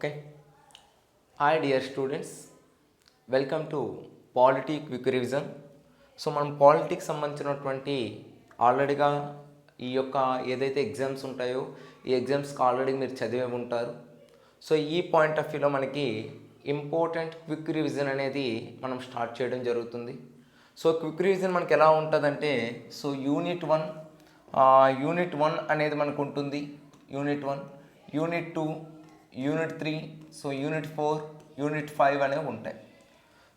Okay hi dear students welcome to polity quick revision so మనం politics సంబంధించినటువంటి ఆల్రెడీగా ఈ యొక్క ఏదైతే ఎగ్జామ్స్ ఉంటాయో ఈ ఎగ్జామ్స్కి ఆల్రెడీ మీరు చదివే ఉంటారు. సో ఈ పాయింట్ ఆఫ్ వ్యూలో మనకి ఇంపార్టెంట్ క్విక్ రివిజన్ అనేది మనం స్టార్ట్ చేయడం జరుగుతుంది. సో క్విక్ రివిజన్ మనకి ఎలా ఉంటుందంటే so unit one unit one అనేది మనకు ఉంటుంది unit one unit two unit three so unit four unit five అనేవి ఉంటాయి.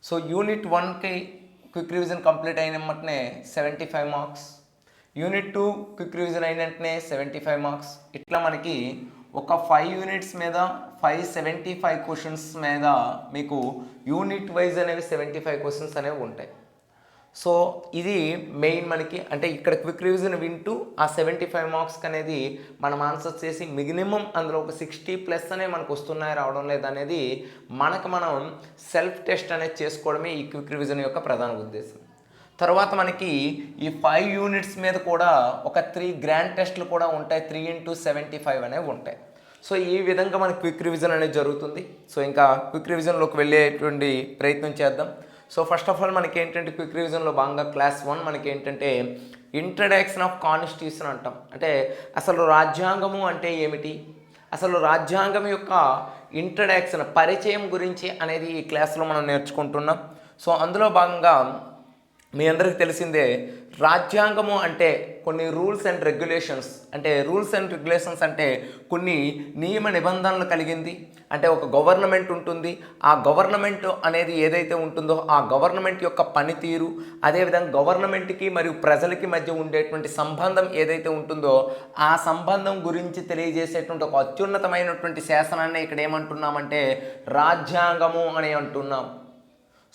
సో యూనిట్ వన్కి క్విక్ రివిజన్ కంప్లీట్ అయిన వెంటనే seventy five marks. Unit two quick revision అయిన వెంటనే సెవెంటీ ఫైవ్ మార్క్స్. ఇట్లా మనకి ఒక ఫైవ్ యూనిట్స్ మీద ఫైవ్ సెవెంటీ ఫైవ్ క్వశ్చన్స్ మీద మీకు యూనిట్ వైజ్ అనేవి సెవెంటీ ఫైవ్ క్వశ్చన్స్ అనేవి ఉంటాయి. సో ఇది మెయిన్ మనకి అంటే ఇక్కడ క్విక్ రివిజన్ వింటూ ఆ సెవెంటీ ఫైవ్ మార్క్స్కి అనేది మనం ఆన్సర్ చేసి మినిమం అందులో ఒక సిక్స్టీ ప్లస్ అనే మనకు వస్తున్నాయి రావడం లేదనేది మనకు మనం సెల్ఫ్ టెస్ట్ అనేది చేసుకోవడమే ఈ క్విక్ రివిజన్ యొక్క ప్రధాన ఉద్దేశం. తర్వాత మనకి ఈ ఫైవ్ యూనిట్స్ మీద కూడా ఒక త్రీ గ్రాండ్ టెస్ట్లు కూడా ఉంటాయి త్రీ ఇంటూ సెవెంటీ ఫైవ్ అనేవి ఉంటాయి. సో ఈ విధంగా మనకి క్విక్ రివిజన్ అనేది జరుగుతుంది. సో ఇంకా క్విక్ రివిజన్లోకి వెళ్ళేటువంటి ప్రయత్నం చేద్దాం. సో ఫస్ట్ ఆఫ్ ఆల్ మనకి ఏంటంటే క్విక్ రివిజన్లో భాగంగా క్లాస్ వన్ మనకి ఏంటంటే ఇంట్రడక్షన్ ఆఫ్ కాన్స్టిట్యూషన్ అంటాం. అంటే అసలు రాజ్యాంగము అంటే ఏమిటి? అసలు రాజ్యాంగం యొక్క ఇంట్రడక్షన్ పరిచయం గురించి అనేది ఈ క్లాస్లో మనం నేర్చుకుంటున్నాం. సో అందులో భాగంగా మీ అందరికీ తెలిసిందే రాజ్యాంగము అంటే కొన్ని రూల్స్ అండ్ రెగ్యులేషన్స్. అంటే రూల్స్ అండ్ రెగ్యులేషన్స్ అంటే కొన్ని నియమ నిబంధనలు కలిగింది. అంటే ఒక గవర్నమెంట్ ఉంటుంది. ఆ గవర్నమెంట్ అనేది ఏదైతే ఉంటుందో ఆ గవర్నమెంట్ యొక్క పనితీరు అదేవిధంగా గవర్నమెంట్కి మరియు ప్రజలకి మధ్య ఉండేటువంటి సంబంధం ఏదైతే ఉంటుందో ఆ సంబంధం గురించి తెలియజేసేటువంటి ఒక అత్యున్నతమైనటువంటి శాసనాన్ని ఇక్కడ ఏమంటున్నామంటే రాజ్యాంగము అని అంటున్నాం.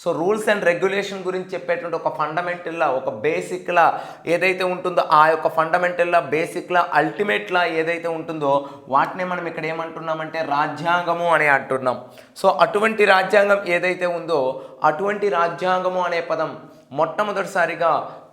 సో రూల్స్ అండ్ రెగ్యులేషన్ గురించి చెప్పేటువంటి ఒక ఫండమెంటల్లా ఒక బేసిక్లా ఏదైతే ఉంటుందో ఆ యొక్క ఫండమెంటల్లా బేసిక్లా అల్టిమేట్లా ఏదైతే ఉంటుందో వాటిని మనం ఇక్కడ ఏమంటున్నామంటే రాజ్యాంగము అని అంటున్నాం. సో అటువంటి రాజ్యాంగం ఏదైతే ఉందో అటువంటి రాజ్యాంగము అనే పదం మొట్టమొదటిసారిగా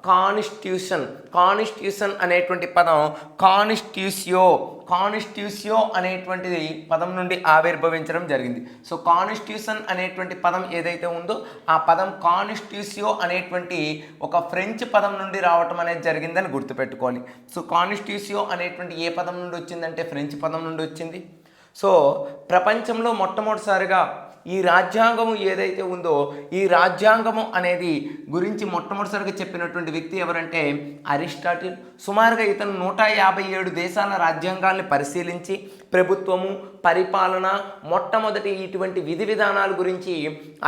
కాన్స్టిట్యూషన్ కాన్స్టిట్యూషన్ అనేటువంటి పదం కాన్స్టిట్యూసియో కాన్స్టిట్యూసియో అనేటువంటిది పదం నుండి ఆవిర్భవించడం జరిగింది. సో కాన్స్టిట్యూషన్ అనేటువంటి పదం ఏదైతే ఉందో ఆ పదం కాన్స్టిట్యూసియో అనేటువంటి ఒక ఫ్రెంచ్ పదం నుండి రావటం అనేది జరిగిందని గుర్తుపెట్టుకోవాలి. సో కాన్స్టిట్యూసియో అనేటువంటి ఏ పదం నుండి వచ్చిందంటే ఫ్రెంచ్ పదం నుండి వచ్చింది. సో ప్రపంచంలో మొట్టమొదటిసారిగా ఈ రాజ్యాంగము ఏదైతే ఉందో ఈ రాజ్యాంగము అనేది గురించి మొట్టమొదటిసారిగా చెప్పినటువంటి వ్యక్తి ఎవరంటే అరిస్టాటిల్. సుమారుగా ఇతను నూట యాభై ఏడు దేశాల రాజ్యాంగాల్ని పరిశీలించి ప్రభుత్వము పరిపాలన మొట్టమొదటి ఇటువంటి విధి విధానాల గురించి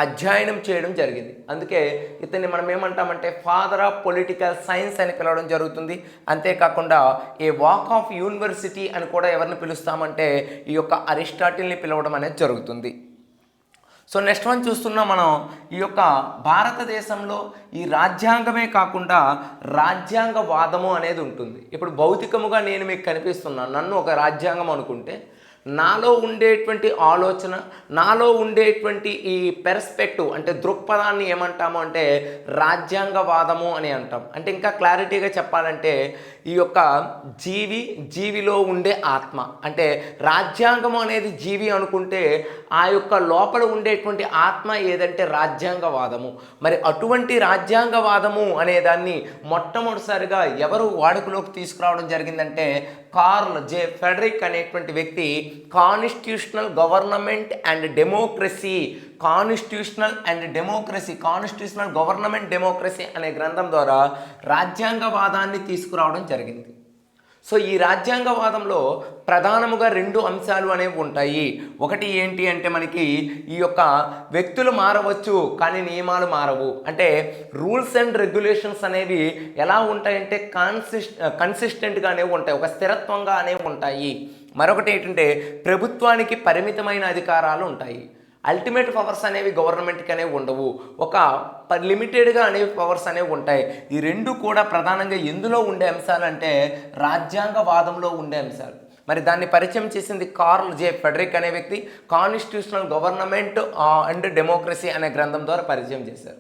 అధ్యయనం చేయడం జరిగింది. అందుకే ఇతన్ని మనం ఏమంటామంటే ఫాదర్ ఆఫ్ పొలిటికల్ సైన్స్ అని పిలవడం జరుగుతుంది. అంతేకాకుండా ఏ వాక్ ఆఫ్ యూనివర్సిటీ అని కూడా ఎవరిని పిలుస్తామంటే ఈ యొక్క అరిస్టాటిల్ని పిలవడం అనేది జరుగుతుంది. సో నెక్స్ట్ వన్ చూస్తున్నాం మనం ఈ యొక్క భారతదేశంలో ఈ రాజ్యాంగమే కాకుండా రాజ్యాంగ వాదము అనేది ఉంటుంది. ఇప్పుడు భౌతికముగా నేను మీకు కనిపిస్తున్నాను నన్ను ఒక రాజ్యాంగం అనుకుంటే నాలో ఉండేటువంటి ఆలోచన నాలో ఉండేటువంటి ఈ పెర్స్పెక్టివ్ అంటే దృక్పథాన్ని ఏమంటాము అంటే రాజ్యాంగవాదము అని అంటాం. అంటే ఇంకా క్లారిటీగా చెప్పాలంటే ఈ యొక్క జీవి జీవిలో ఉండే ఆత్మ. అంటే రాజ్యాంగం అనేది జీవి అనుకుంటే ఆ యొక్క లోపల ఉండేటువంటి ఆత్మ ఏదంటే రాజ్యాంగవాదము. మరి అటువంటి రాజ్యాంగవాదము అనే దాన్ని మొట్టమొదటిసారిగా ఎవరు వాడుకలోకి తీసుకురావడం జరిగిందంటే కార్ల్ జే ఫెడరిక్ అనేటువంటి వ్యక్తి constitutional government and democracy constitutional and democracy constitutional government democracy అనే గ్రంథం ద్వారా రాజ్యాంగవాదాన్ని తీసుకురావడం జరిగింది. సో ఈ రాజ్యాంగవాదంలో ప్రధానముగా రెండు అంశాలు అనేవి ఉంటాయి. ఒకటి ఏంటి అంటే మనకి ఈ యొక్క వ్యక్తులు మారవచ్చు కానీ నియమాలు మారవు. అంటే రూల్స్ అండ్ రెగ్యులేషన్స్ అనేవి ఎలా ఉంటాయంటే కాన్సిస్ కన్సిస్టెంట్గా అనేవి ఉంటాయి ఒక స్థిరత్వంగా అనేవి ఉంటాయి. మరొకటి ఏంటంటే ప్రభుత్వానికి పరిమితమైన అధికారాలు ఉంటాయి. అల్టిమేట్ పవర్స్ అనేవి గవర్నమెంట్కి అనేవి ఉండవు. ఒక లిమిటెడ్గా అనేవి పవర్స్ అనేవి ఉంటాయి. ఈ రెండు కూడా ప్రధానంగా ఎందులో ఉండే అంశాలు అంటే రాజ్యాంగవాదంలో ఉండే అంశాలు. మరి దాన్ని పరిచయం చేసింది కార్ల్ జే ఫెడరిక్ అనే వ్యక్తి కాన్స్టిట్యూషనల్ గవర్నమెంట్ అండ్ డెమోక్రసీ అనే గ్రంథం ద్వారా పరిచయం చేశారు.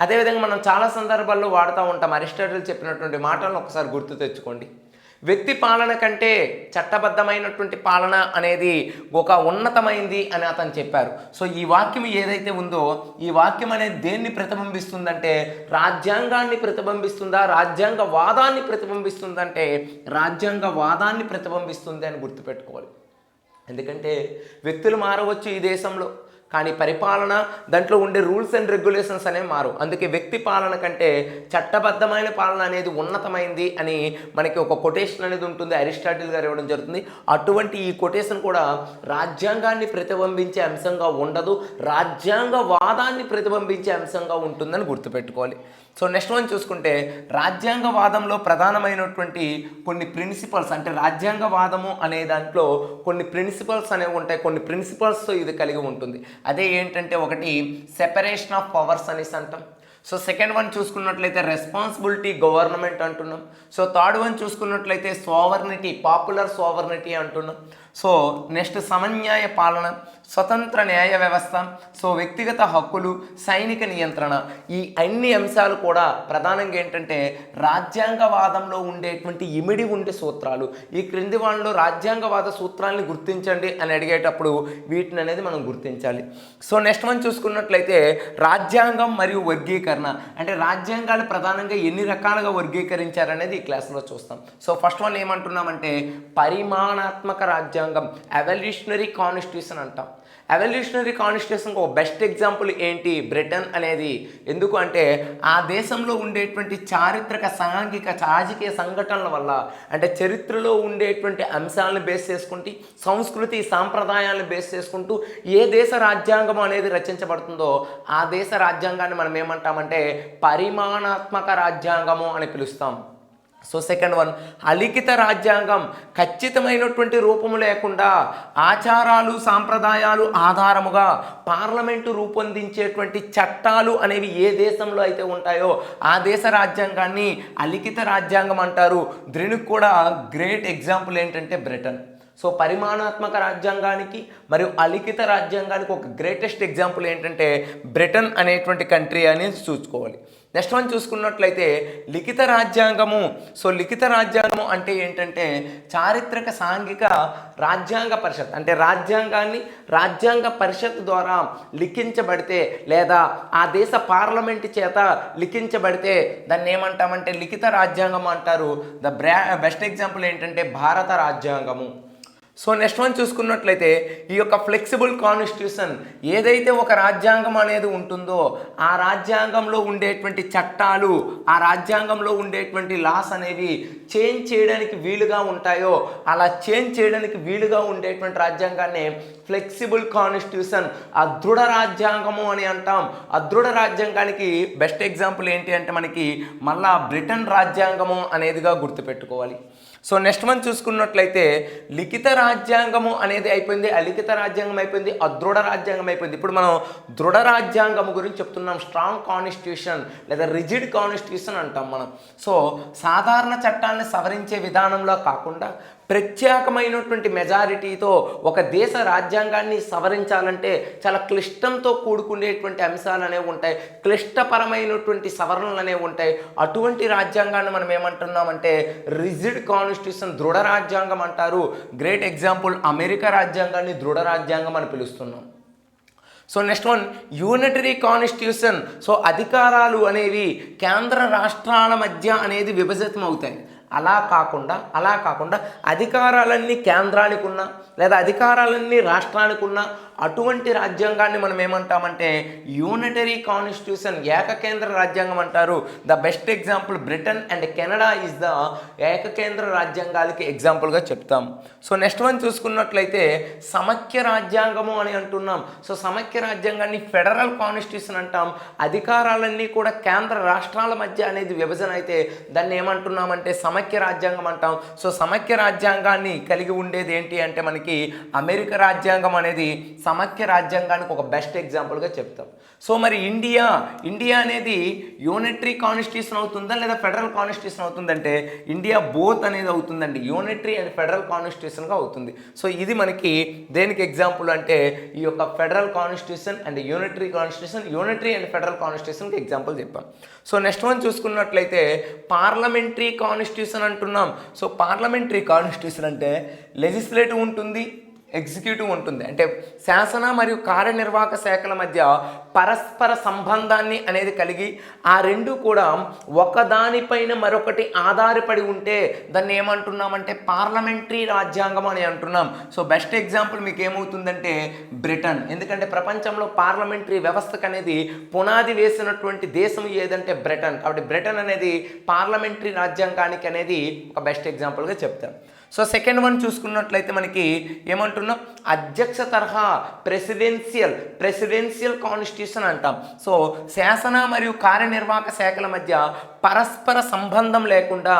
అదేవిధంగా మనం చాలా సందర్భాల్లో వాడుతూ ఉంటాం. అరిస్టాటిల్ చెప్పినటువంటి మాటలను ఒకసారి గుర్తు తెచ్చుకోండి. వ్యక్తి పాలన కంటే చట్టబద్ధమైనటువంటి పాలన అనేది ఒక ఉన్నతమైంది అని అతను చెప్పారు. సో ఈ వాక్యం ఏదైతే ఉందో ఈ వాక్యం అనేది దేన్ని ప్రతిబింబిస్తుందంటే రాజ్యాంగాన్ని ప్రతిబింబిస్తుందా రాజ్యాంగ వాదాన్ని ప్రతిబింబిస్తుందంటే రాజ్యాంగ వాదాన్ని ప్రతిబింబిస్తుంది అని గుర్తుపెట్టుకోవాలి. ఎందుకంటే వ్యక్తులు మారవచ్చు ఈ దేశంలో. కానీ పరిపాలన దాంట్లో ఉండే రూల్స్ అండ్ రెగ్యులేషన్స్ అనేవి మారు. అందుకే వ్యక్తి పాలన కంటే చట్టబద్ధమైన పాలన అనేది ఉన్నతమైంది అని మనకి ఒక కొటేషన్ అనేది ఉంటుంది. అరిస్టాటిల్ గారు ఇవ్వడం జరుగుతుంది. అటువంటి ఈ కొటేషన్ కూడా రాజ్యాంగాన్ని ప్రతిబింబించే అంశంగా ఉండదు. రాజ్యాంగ వాదాన్ని ప్రతిబింబించే అంశంగా ఉంటుందని గుర్తుపెట్టుకోవాలి. సో నెక్స్ట్ వన్ చూసుకుంటే రాజ్యాంగవాదంలో ప్రధానమైనటువంటి కొన్ని ప్రిన్సిపల్స్ అంటే రాజ్యాంగవాదము అనే దాంట్లో కొన్ని ప్రిన్సిపల్స్ అనేవి ఉంటాయి. కొన్ని ప్రిన్సిపల్స్తో ఇది కలిగి ఉంటుంది. అదే ఏంటంటే ఒకటి సెపరేషన్ ఆఫ్ పవర్స్ అనేసి అంటాం సో సెకండ్ వన్ చూసుకున్నట్లయితే రెస్పాన్సిబిలిటీ గవర్నమెంట్ అంటున్నాం. సో థర్డ్ వన్ చూసుకున్నట్లయితే సోవర్నిటీ పాపులర్ సోవర్నిటీ అంటున్నాం. సో నెక్స్ట్ సమన్యాయ పాలన స్వతంత్ర న్యాయ వ్యవస్థ సో వ్యక్తిగత హక్కులు సైనిక నియంత్రణ ఈ అన్ని అంశాలు కూడా ప్రధానంగా ఏంటంటే రాజ్యాంగవాదంలో ఉండేటువంటి ఇమిడి ఉండే సూత్రాలు. ఈ క్రింది వాళ్ళలో రాజ్యాంగవాద సూత్రాలను గుర్తించండి అని అడిగేటప్పుడు వీటిని అనేది మనం గుర్తించాలి. సో నెక్స్ట్ మనం చూసుకున్నట్లయితే రాజ్యాంగం మరియు వర్గీకరణ. అంటే రాజ్యాంగాలు ప్రధానంగా ఎన్ని రకాలుగా వర్గీకరించారనేది ఈ క్లాస్లో చూస్తాం. సో ఫస్ట్ వన్ ఏమంటున్నామంటే పరిమాణాత్మక రాజ్యాంగం ఎవల్యూషనరీ కాన్స్టిట్యూషన్ అంటాం. ఎవల్యూషనరీ కాన్స్టిట్యూషన్కి ఒక బెస్ట్ ఎగ్జాంపుల్ ఏంటి? బ్రిటన్ అనేది. ఎందుకు అంటే ఆ దేశంలో ఉండేటువంటి చారిత్రక సాంఘిక రాజకీయ సంఘటనల వల్ల అంటే చరిత్రలో ఉండేటువంటి అంశాలను బేస్ చేసుకుంటూ సంస్కృతి సాంప్రదాయాలను బేస్ చేసుకుంటూ ఏ దేశ రాజ్యాంగం అనేది రచించబడుతుందో ఆ దేశ రాజ్యాంగాన్ని మనం ఏమంటామంటే పరిమాణాత్మక రాజ్యాంగము అని పిలుస్తాం. సో సెకండ్ వన్ అలిఖిత రాజ్యాంగం ఖచ్చితమైనటువంటి రూపము లేకుండా ఆచారాలు సాంప్రదాయాలు ఆధారముగా పార్లమెంటు రూపొందించేటువంటి చట్టాలు అనేవి ఏ దేశంలో అయితే ఉంటాయో ఆ దేశ రాజ్యాంగాన్ని అలిఖిత రాజ్యాంగం అంటారు. దీనికి కూడా గ్రేట్ ఎగ్జాంపుల్ ఏంటంటే బ్రిటన్ సో పరిమాణాత్మక రాజ్యాంగానికి మరియు అలిఖిత రాజ్యాంగానికి ఒక గ్రేటెస్ట్ ఎగ్జాంపుల్ ఏంటంటే బ్రిటన్ అనేటువంటి కంట్రీ అనేది చూసుకోవాలి. నెక్స్ట్ వన్ చూసుకున్నట్లయితే లిఖిత రాజ్యాంగము. సో లిఖిత రాజ్యాంగము అంటే ఏంటంటే చారిత్రక సాంఘిక రాజ్యాంగ పరిషత్. అంటే రాజ్యాంగాన్ని రాజ్యాంగ పరిషత్ ద్వారా లిఖించబడితే లేదా ఆ దేశ పార్లమెంట్ చేత లిఖించబడితే దాన్ని ఏమంటామంటే లిఖిత రాజ్యాంగం అంటారు. ద బ్రా బెస్ట్ ఎగ్జాంపుల్ ఏంటంటే భారత రాజ్యాంగము. సో నెక్స్ట్ వన్ చూసుకున్నట్లయితే ఈ యొక్క ఫ్లెక్సిబుల్ కాన్స్టిట్యూషన్ ఏదైతే ఒక రాజ్యాంగం అనేది ఉంటుందో ఆ రాజ్యాంగంలో ఉండేటువంటి చట్టాలు ఆ రాజ్యాంగంలో ఉండేటువంటి లాస్ అనేవి చేంజ్ చేయడానికి వీలుగా ఉంటాయో అలా చేంజ్ చేయడానికి వీలుగా ఉండేటువంటి రాజ్యాంగాన్ని ఫ్లెక్సిబుల్ కాన్స్టిట్యూషన్ అదృఢ రాజ్యాంగము అని అంటాం. అదృఢ రాజ్యాంగానికి బెస్ట్ ఎగ్జాంపుల్ ఏంటి అంటే మనకి మళ్ళా బ్రిటన్ రాజ్యాంగము అనేదిగా గుర్తుపెట్టుకోవాలి. సో నెక్స్ట్ మనం చూసుకున్నట్లయితే లిఖిత రాజ్యాంగము అనేది అయిపోయింది అలిఖిత రాజ్యాంగం అయిపోయింది అదృఢ రాజ్యాంగం అయిపోయింది. ఇప్పుడు మనం దృఢ రాజ్యాంగము గురించి చెప్తున్నాం స్ట్రాంగ్ కాన్స్టిట్యూషన్ లేదా రిజిడ్ కాన్స్టిట్యూషన్ అంటాం మనం. సో సాధారణ చట్టాన్ని సవరించే విధానంలో కాకుండా ప్రత్యేకమైనటువంటి మెజారిటీతో ఒక దేశ రాజ్యాంగాన్ని సవరించాలంటే చాలా క్లిష్టంతో కూడుకునేటువంటి అంశాలు అనేవి ఉంటాయి. క్లిష్టపరమైనటువంటి సవరణలు అనేవి ఉంటాయి. అటువంటి రాజ్యాంగాన్ని మనం ఏమంటున్నామంటే రిజిడ్ కాన్స్టిట్యూషన్ దృఢ రాజ్యాంగం అంటారు. గ్రేట్ ఎగ్జాంపుల్ అమెరికా రాజ్యాంగాన్ని దృఢ రాజ్యాంగం అని పిలుస్తున్నాం. So next one unitary constitution. So అధికారాలు అనేవి కేంద్ర రాష్ట్రాల మధ్య అనేది విభజితం అవుతాయి అలా కాకుండా అలా కాకుండా అధికారాలన్నీ కేంద్రానికి ఉన్నా లేదా అధికారాలన్నీ రాష్ట్రానికి ఉన్నా అటువంటి రాజ్యాంగాన్ని మనం ఏమంటామంటే యూనిటరీ కాన్స్టిట్యూషన్ ఏకకేంద్ర రాజ్యాంగం అంటారు. The best example Britain and Canada is the ఏకకేంద్ర రాజ్యాంగాలకి ఎగ్జాంపుల్గా చెప్తాం. సో నెక్స్ట్ వన్ చూసుకున్నట్లయితే సమఖ్య రాజ్యాంగము అని అంటున్నాం. సో సమఖ్య రాజ్యాంగాన్ని ఫెడరల్ కాన్స్టిట్యూషన్ అంటాం. అధికారాలన్నీ కూడా కేంద్ర రాష్ట్రాల మధ్య అనేది విభజన అయితే దాన్ని ఏమంటున్నామంటే సమఖ్య రాజ్యాంగం అంటాం. సో సమఖ్య రాజ్యాంగాన్ని కలిగి ఉండేది ఏంటి అంటే మనకి అమెరికా రాజ్యాంగం అనేది సమైక్య రాజ్యాంగానికి ఒక బెస్ట్ ఎగ్జాంపుల్గా చెప్తాం. సో మరి ఇండియా ఇండియా అనేది యూనిటరీ కాన్స్టిట్యూషన్ అవుతుందా లేదా ఫెడరల్ కాన్స్టిట్యూషన్ అవుతుందంటే ఇండియా బోత్ అనేది అవుతుందండి. యూనిటరీ అండ్ ఫెడరల్ కాన్స్టిట్యూషన్గా అవుతుంది. సో ఇది మనకి దేనికి ఎగ్జాంపుల్ అంటే ఈ యొక్క federal constitution and unitary constitution unitary and federal కాన్స్టిట్యూషన్కి example చెప్పాం. సో నెక్స్ట్ వన్ చూసుకున్నట్లయితే పార్లమెంటరీ కాన్స్టిట్యూషన్ అంటున్నాం. సో పార్లమెంటరీ కాన్స్టిట్యూషన్ అంటే లెజిస్లేటివ్ ఉంటుంది ఎగ్జిక్యూటివ్ ఉంటుంది. అంటే శాసన మరియు కార్యనిర్వాహక శాఖల మధ్య పరస్పర సంబంధాన్ని అనేది కలిగి ఆ రెండు కూడా ఒకదానిపైన మరొకటి ఆధారపడి ఉంటే దాన్ని ఏమంటున్నామంటే పార్లమెంటరీ రాజ్యాంగం అని అంటున్నాం. సో బెస్ట్ ఎగ్జాంపుల్ మీకు ఏమవుతుందంటే బ్రిటన్. ఎందుకంటే ప్రపంచంలో పార్లమెంటరీ వ్యవస్థకు అనేది పునాది వేసినటువంటి దేశం ఏదంటే బ్రిటన్. కాబట్టి బ్రిటన్ అనేది పార్లమెంటరీ రాజ్యాంగానికి అనేది ఒక బెస్ట్ ఎగ్జాంపుల్గా చెప్తాం. సో సెకండ్ వన్ చూసుకున్నట్లయితే మనకి ఏమంటున్నాం? అధ్యక్ష తరహా ప్రెసిడెన్షియల్ ప్రెసిడెన్షియల్ కాన్స్టిట్యూషన్ అంటాం. సో శాసన మరియు కార్యనిర్వాహక శాఖల మధ్య పరస్పర సంబంధం లేకుండా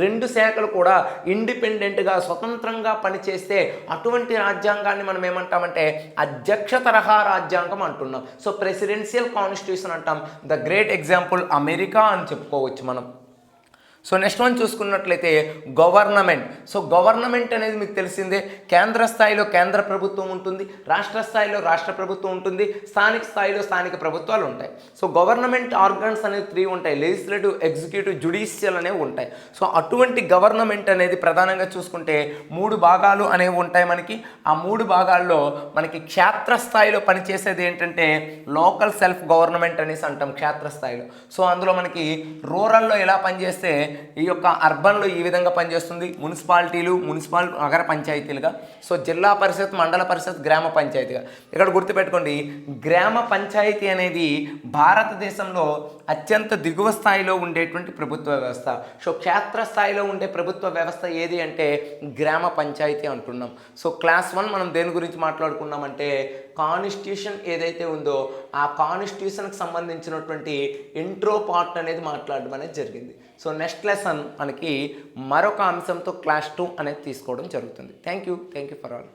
రెండు శాఖలు కూడా ఇండిపెండెంట్గా స్వతంత్రంగా పనిచేస్తే అటువంటి రాజ్యాంగాన్ని మనం ఏమంటామంటే అధ్యక్ష తరహా రాజ్యాంగం అంటున్నాం. సో ప్రెసిడెన్షియల్ కాన్స్టిట్యూషన్ అంటాం. ద గ్రేట్ ఎగ్జాంపుల్ అమెరికా అని చెప్పుకోవచ్చు మనం. సో నెక్స్ట్ వన్ చూసుకున్నట్లయితే గవర్నమెంట్. సో గవర్నమెంట్ అనేది మీకు తెలిసిందే కేంద్ర స్థాయిలో కేంద్ర ప్రభుత్వం ఉంటుంది రాష్ట్ర స్థాయిలో రాష్ట్ర ప్రభుత్వం ఉంటుంది స్థానిక స్థాయిలో స్థానిక ప్రభుత్వాలు ఉంటాయి. సో గవర్నమెంట్ ఆర్గన్స్ అనేవి త్రీ ఉంటాయి లెజిస్లేటివ్ ఎగ్జిక్యూటివ్ జుడిషియల్ అనేవి ఉంటాయి. సో అటువంటి గవర్నమెంట్ అనేది ప్రధానంగా చూసుకుంటే మూడు భాగాలు అనేవి ఉంటాయి మనకి. ఆ మూడు భాగాల్లో మనకి క్షేత్రస్థాయిలో పనిచేసేది ఏంటంటే లోకల్ సెల్ఫ్ గవర్నమెంట్ అనేసి అంటాం క్షేత్రస్థాయిలో సో అందులో మనకి రూరల్లో ఎలా పనిచేస్తే ఈ యొక్క అర్బన్లో ఈ విధంగా పనిచేస్తుంది. మున్సిపాలిటీలు మున్సిపల్ నగర పంచాయతీలుగా. సో జిల్లా పరిషత్ మండల పరిషత్ గ్రామ పంచాయతీగా. ఇక్కడ గుర్తుపెట్టుకోండి గ్రామ పంచాయతీ అనేది భారతదేశంలో అత్యంత దిగువ స్థాయిలో ఉండేటువంటి ప్రభుత్వ వ్యవస్థ. సో క్షేత్ర స్థాయిలో ఉండే ప్రభుత్వ వ్యవస్థ ఏది అంటే గ్రామ పంచాయతీ అంటున్నాం సో క్లాస్ వన్ మనం దేని గురించి మాట్లాడుకున్నామంటే కాన్స్టిట్యూషన్ ఏదైతే ఉందో ఆ కాన్స్టిట్యూషన్కి సంబంధించినటువంటి ఇంట్రో పార్ట్ అనేది మాట్లాడడం అనేది జరిగింది. సో నెక్స్ట్ లెసన్ మనకి మరొక అంశంతో క్లాస్ టూ అనేది తీసుకోవడం జరుగుతుంది. Thank you thank you for all.